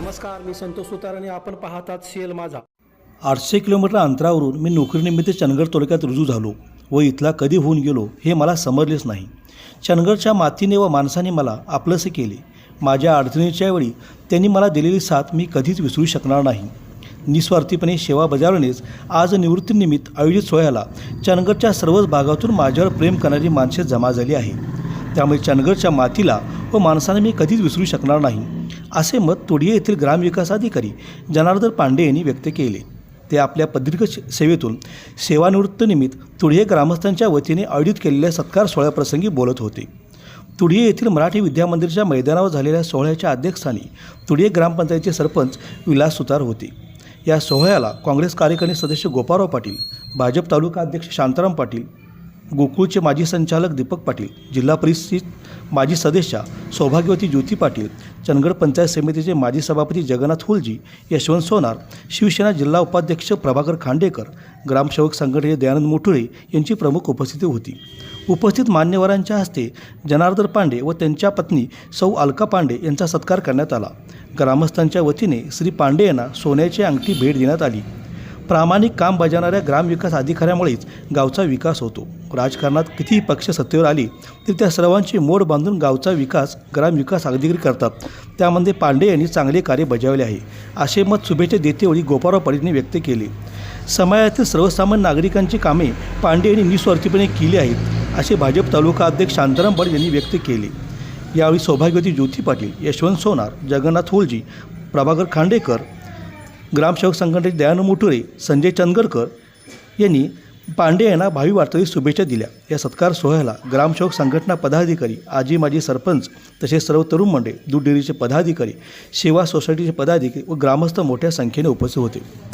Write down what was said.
नमस्कार मी संतोष सुतार आणि आपण पाहतात सीएल माझा. आठशे किलोमीटर अंतरावरून मी नोकरीनिमित्त चंदगड तालुक्यात रुजू झालो व इथला कधी होऊन गेलो हे मला समजलेच नाही. चंदगडच्या मातीने व माणसाने मला आपलंसे केले. माझ्या अडचणीच्या वेळी त्यांनी मला दिलेली साथ मी कधीच विसरू शकणार नाही. निस्वार्थीपणे सेवा बजावण्यानेच आज निवृत्तीनिमित्त आयोजित सोहळ्याला चंदगडच्या सर्वच भागातून माझ्यावर प्रेम करणारी माणसे जमा झाली आहे. त्यामुळे चंदगडच्या मातीला व माणसाने मी कधीच विसरू शकणार नाही. असे मत तोडिये येथील ग्रामविकास अधिकारी जनार्दन पांडे यांनी व्यक्त केले. ते आपल्या प्रदीर्घ से- सेवेतून सेवानिवृत्तीनिमित्त तुढिये ग्रामस्थांच्या वतीने आयोजित केलेल्या सत्कार सोहळ्याप्रसंगी बोलत होते. तुढिये येथील मराठी विद्यामंदिरच्या मैदानावर झालेल्या सोहळ्याच्या अध्यक्षस्थानी तुडिये ग्रामपंचायतीचे सरपंच विलास सुतार होते. या सोहळ्याला काँग्रेस कार्यकारिणी सदस्य गोपाराव पाटील भाजप तालुका अध्यक्ष शांताराम पाटील गोकुळचे माजी संचालक दीपक पाटील जिल्हा परिषद माजी सदस्या सौभाग्यवती ज्योती पाटील चंदगड पंचायत समितीचे माजी सभापती जगन्नाथ हुलजी यशवंत सोनार शिवसेना जिल्हा उपाध्यक्ष प्रभाकर खांडेकर ग्रामसेवक संघटनेचे दयानंद मोठुळे यांची प्रमुख उपस्थिती होती. उपस्थित मान्यवरांच्या हस्ते जनार्दन पांडे व त्यांच्या पत्नी सौ अलका पांडे यांचा सत्कार करण्यात आला. ग्रामस्थांच्या वतीने श्री पांडे यांना सोन्याची अंगठी भेट देण्यात आली. प्रामाणिक काम बजावणाऱ्या ग्रामविकास अधिकाऱ्यामुळेच गावचा विकास होतो. राजकारणात कितीही पक्ष सत्तेवर आली तरी त्या सर्वांची मोड बांधून गावचा विकास ग्रामविकास अगदीगिरी करतात. त्यामध्ये पांडे यांनी चांगले कार्य बजावले आहे. असे मत शुभेच्छा देतेवेळी गोपाराव पाटीलने व्यक्त केले. समाजातील सर्वसामान्य नागरिकांची कामे पांडे यांनी निस्वार्थीपणे केली आहेत असे भाजप तालुका अध्यक्ष शांताराम पाटील यांनी व्यक्त केले. यावेळी सौभाग्यवती ज्योती पाटील यशवंत सोनार जगन्नाथ होलजी प्रभाकर खांडेकर ग्रामसेवक संघटनेचे दयानंद मुठुरे संजय चंदगडकर यांनी पांडे यांना भावी वार्तावरीत शुभेच्छा दिल्या. या सत्कार सोहळ्याला ग्रामसेवक संघटना पदाधिकारी आजी माजी सरपंच तसेच सर्व तरुण मंडळी दूध डेअरीचे पदाधिकारी सेवा सोसायटीचे पदाधिकारी व ग्रामस्थ मोठ्या संख्येने उपस्थित होते.